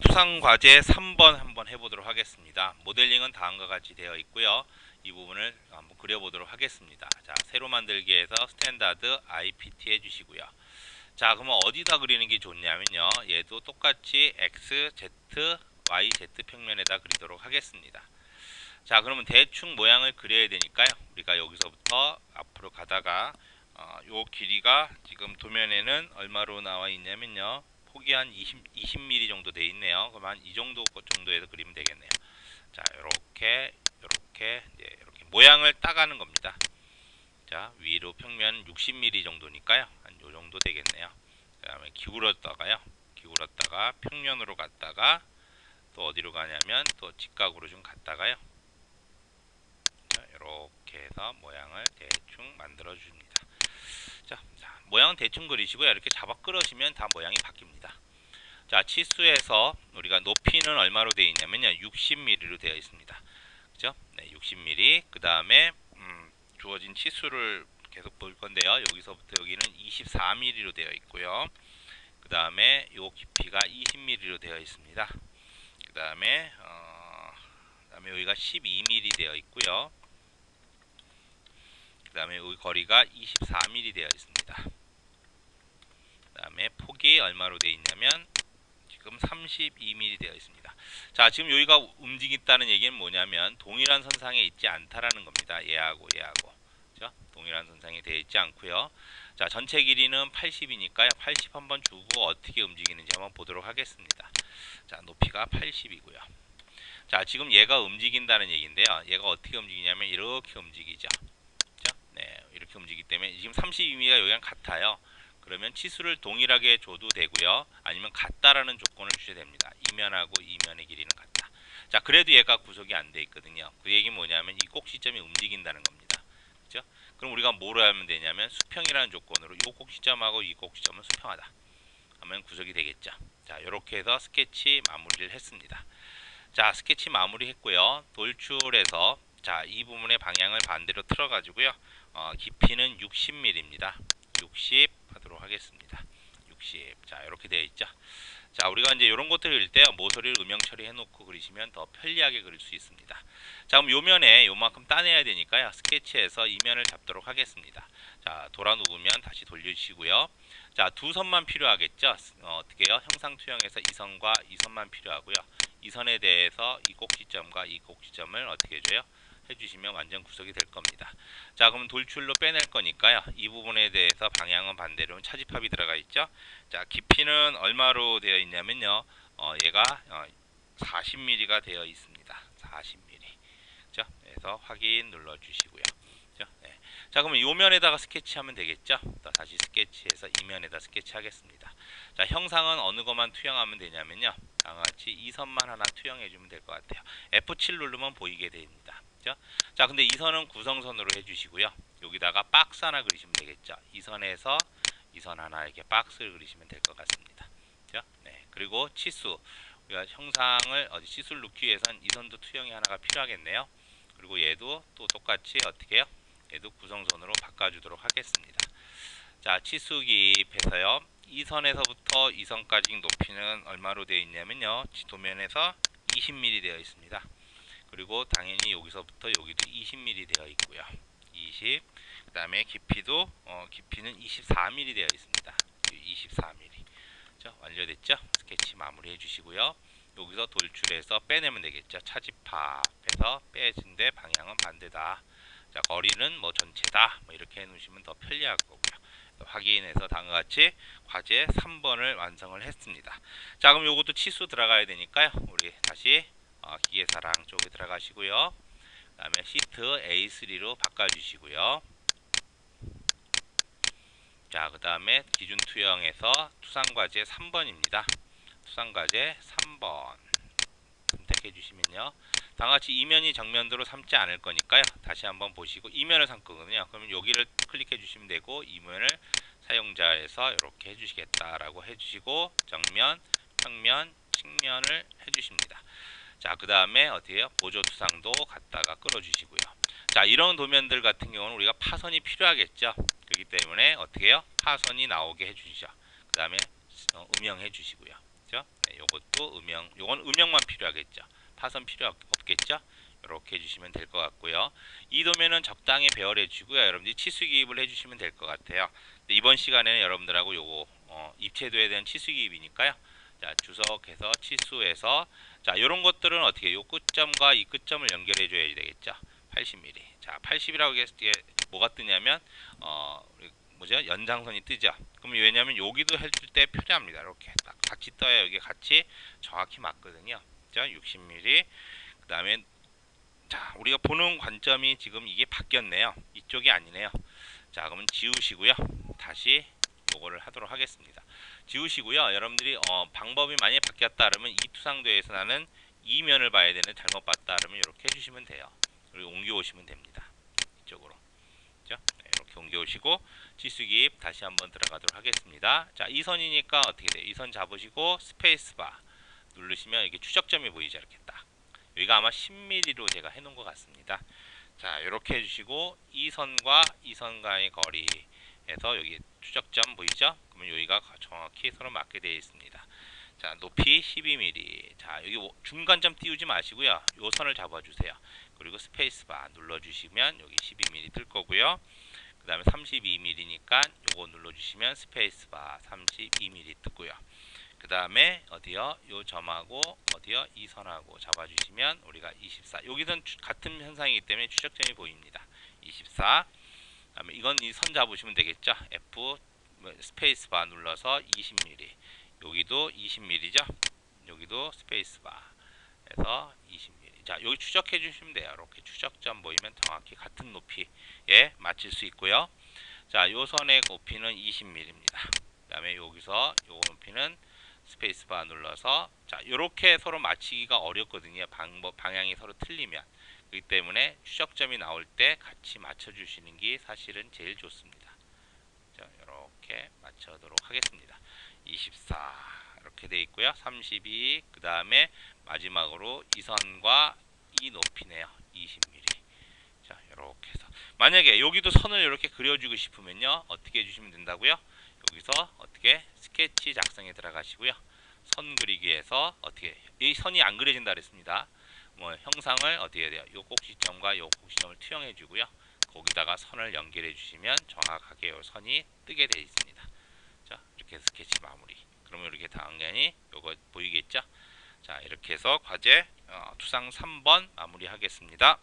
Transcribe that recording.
투상 과제 3번 한번 해보도록 하겠습니다. 모델링은 다음과 같이 되어 있고요. 이 부분을 한번 그려보도록 하겠습니다. 자, 세로 만들기에서 스탠다드 IPT 해주시고요. 자, 그러면 어디다 그리는 게 좋냐면요. 얘도 똑같이 X, Z, Y, Z 평면에다 그리도록 하겠습니다. 자, 그러면 대충 모양을 그려야 되니까요. 우리가 여기서부터 앞으로 가다가 어, 요 길이가 지금 도면에는 얼마로 나와 있냐면요. 폭이 한 20, 20mm 정도 돼 있네요. 그럼 한 이 정도 것 정도에서 그리면 되겠네요. 자, 이렇게 이렇게 이제 이렇게 모양을 따가는 겁니다. 자, 위로 평면 60mm 정도니까요. 한 요 정도 되겠네요. 그다음에 기울었다가요. 기울었다가 평면으로 갔다가 또 어디로 가냐면 또 직각으로 좀 갔다가요. 자, 이렇게 해서 모양을 대충 만들어 줍니다. 자, 자, 모양은 대충 그리시고요. 이렇게 잡아 끌으시면 다 모양이 바뀝니다. 자, 치수에서 우리가 높이는 얼마로 되어 있냐면요. 60mm로 되어 있습니다. 그죠? 네, 60mm. 그 다음에 음, 주어진 치수를 계속 볼 건데요. 여기서부터 여기는 24mm로 되어 있고요. 그 다음에 요 깊이가 20mm로 되어 있습니다. 그 다음에 어, 그 다음에 여기가 12mm 되어 있고요. 그 다음에 여기 거리가 24mm 되어 있습니다. 그 다음에 폭이 얼마로 되어 있냐면 지금 32mm 되어 있습니다. 자, 지금 여기가 움직인다는 얘기는 뭐냐면 동일한 선상에 있지 않다라는 겁니다. 얘하고 얘하고. 그죠? 동일한 선상에 되어 있지 않고요. 자, 전체 길이는 80이니까요. 80 한번 주고 어떻게 움직이는지 한번 보도록 하겠습니다. 자, 높이가 80이고요. 자, 지금 얘가 움직인다는 얘기인데요. 얘가 어떻게 움직이냐면 이렇게 움직이죠. 네, 이렇게 움직이기 때문에 지금 32mm가 여기랑 같아요. 그러면 치수를 동일하게 줘도 되고요. 아니면 같다라는 조건을 주셔야 됩니다. 이면하고 이면의 길이는 같다. 자, 그래도 얘가 구속이 안 돼 있거든요. 그 얘기 뭐냐면 이 꼭지점이 움직인다는 겁니다. 그죠? 그럼 우리가 뭐로 하면 되냐면 수평이라는 조건으로 이 꼭지점하고 이 꼭지점은 수평하다. 하면 구속이 되겠죠. 자, 이렇게 해서 스케치 마무리를 했습니다. 자, 스케치 마무리 했고요. 돌출해서 자, 이 부분의 방향을 반대로 틀어 가지고요. 어, 깊이는 60mm입니다. 60 하도록 하겠습니다. 60. 자, 이렇게 되어 있죠. 자, 우리가 이제 이런 것들을 그릴 때요. 모서리를 음영 처리해 놓고 그리시면 더 편리하게 그릴 수 있습니다. 자, 그럼 요 면에 요만큼 따내야 되니까요. 스케치에서 이 면을 잡도록 하겠습니다. 자, 돌아 누우면 다시 돌려주시고요. 자, 두 선만 필요하겠죠. 어, 어떻게 해요? 형상 투영에서 이 선과 이 선만 필요하고요. 이 선에 대해서 이 꼭지점과 이 꼭지점을 어떻게 해줘요? 해주시면 완전 구속이 될 겁니다. 자, 그럼 돌출로 빼낼 거니까요. 이 부분에 대해서 방향은 반대로 차집합이 들어가 있죠. 자, 깊이는 얼마로 되어 있냐면요. 어, 얘가 어, 40mm가 되어 있습니다. 40mm. 그죠? 그래서 확인 눌러 주시고요. 그죠? 네. 자, 그러면 요 면에다가 스케치하면 되겠죠? 또 다시 스케치해서 이 면에다 스케치하겠습니다. 자, 형상은 어느 것만 투영하면 되냐면요. 다같이 이 선만 하나 투영해 주면 될 것 같아요. F7 누르면 보이게 됩니다. 그죠? 자, 근데 이 선은 구성선으로 해 주시고요. 여기다가 박스 하나 그리시면 되겠죠. 이 선에서 이 선 하나 이렇게 박스를 그리시면 될 것 같습니다. 그죠? 네. 그리고 치수. 우리가 형상을 어디 치수를 넣기 위해서는 이 선도 투영이 하나가 필요하겠네요. 그리고 얘도 또 똑같이 어떻게 해요? 얘도 구성선으로 바꿔주도록 하겠습니다. 자, 치수 기입해서요. 이 선에서부터 이 선까지 높이는 얼마로 되어 있냐면요. 도면에서 20mm 되어 있습니다. 그리고 당연히 여기서부터 여기도 20mm 되어 있고요. 20. 그 다음에 깊이도 어, 깊이는 24mm 되어 있습니다. 24mm. 자, 완료됐죠? 스케치 마무리 해 주시고요. 여기서 돌출해서 빼내면 되겠죠. 차집합해서 빼진데 방향은 반대다. 자, 거리는 뭐 전체다. 뭐 이렇게 해 놓으시면 더 편리할 거고요. 확인해서 다음과 같이 과제 3번을 완성을 했습니다. 자, 그럼 요것도 치수 들어가야 되니까요. 우리 다시 어, 기계사랑 쪽에 들어가시고요. 그 다음에 시트 A3로 바꿔주시고요. 자, 그 다음에 기준 투영에서 투상과제 3번입니다. 투상과제 3번 선택해 주시면요. 다같이 이면이 정면도로 삼지 않을 거니까요. 다시 한번 보시고 이면을 삼거든요. 그러면 여기를 클릭해 주시면 되고 이면을 사용자에서 이렇게 해주시겠다라고 해주시고 정면, 평면, 측면을 해주십니다. 자, 그 다음에 어떻게 해요? 보조 투상도 갖다가 끌어주시고요. 자, 이런 도면들 같은 경우는 우리가 파선이 필요하겠죠. 그렇기 때문에 어떻게 해요? 파선이 나오게 해주시죠. 그 다음에 음영해 주시고요. 그죠? 네, 요것도 음영, 요건 음영만 필요하겠죠. 파선 필요 없- 없겠죠? 이렇게 해주시면 될 것 같고요. 이 도면은 적당히 배열해 주고요. 여러분들이 치수 기입을 해주시면 될 것 같아요. 이번 시간에는 여러분들하고 요거 어, 입체도에 대한 치수 기입이니까요. 자 주석해서 치수해서 자 이런 것들은 어떻게 요 끝점과 이 끝점을 연결해 줘야 되겠죠. 80mm. 자 80이라고 했을 때 뭐가 뜨냐면 어 뭐죠 연장선이 뜨죠. 그럼 왜냐면 여기도 해줄 때 표시합니다. 이렇게 딱 같이 떠야 여기 같이 정확히 맞거든요. 자 60mm. 그 다음에 자 우리가 보는 관점이 지금 이게 바뀌었네요. 이쪽이 아니네요. 자 그러면 지우시고요. 다시 요거를 하도록 하겠습니다. 지우시고요. 여러분들이 어, 방법이 많이 바뀌었다 그러면 이 투상도에서 나는 이면을 봐야 되는 잘못 봤다 그러면 이렇게 해주시면 돼요. 그리고 옮겨 오시면 됩니다. 이쪽으로. 그죠? 네, 이렇게 옮겨 오시고 지수기입 다시 한번 들어가도록 하겠습니다. 자, 이 선이니까 어떻게 돼요? 이 선 잡으시고 스페이스바 누르시면 이게 추적점이? 이렇게 딱. 여기가 아마 10mm로 제가 해놓은 것 같습니다. 자, 이렇게 해주시고 이 선과 이 선과의 거리 에서 여기 추적점 보이죠? 그러면 여기가 정확히 서로 맞게 되어 있습니다. 자, 높이 12mm. 자, 여기 오- 중간점 띄우지 마시고요. 요 선을 잡아주세요. 그리고 스페이스바 눌러주시면 여기 12mm 뜰 거고요. 그 다음에 32mm니까 요거 눌러주시면 스페이스바 32mm 뜨고요. 그 다음에 어디요? 요 점하고 어디요? 이 선하고 잡아주시면 우리가 24. 여기는 추- 같은 현상이기 때문에 추적점이 보입니다. 24. 그다음에 이건 이 선 잡으시면 되겠죠? F 뭐, 스페이스 바 눌러서 20mm. 여기도 20mm죠? 여기도 스페이스 바에서 20mm. 자, 여기 추적해 주시면 돼요. 이렇게 추적점 보이면 정확히 같은 높이에 맞출 수 있고요. 자, 요 선의 높이는 20mm입니다. 그다음에 여기서 요 높이는 스페이스바 눌러서 자, 요렇게 서로 맞추기가 어렵거든요. 방법 방향이 서로 틀리면. 그렇기 때문에 추적점이 나올 때 같이 맞춰 주시는 게 사실은 제일 좋습니다. 자, 이렇게 맞춰도록 하겠습니다. 24 이렇게 돼 있고요. 32 그 다음에 마지막으로 이 선과 이 높이네요. 20mm. 자, 이렇게 해서 만약에 여기도 선을 이렇게 그려주고 싶으면요, 어떻게 해주시면 된다고요? 여기서 어떻게 스케치 작성에 들어가시고요. 선 그리기에서 어떻게 이 선이 안 그려진다 그랬습니다. 뭐 형상을 해야 돼요? 요 꼭지점과 요 꼭지점을 투영해 주고요. 거기다가 선을 연결해 주시면 정확하게 요 선이 뜨게 되어 있습니다. 자, 이렇게 스케치 마무리. 그러면 이렇게 당연히 요거 보이겠죠? 자, 이렇게 해서 과제 어, 투상 3번 마무리하겠습니다.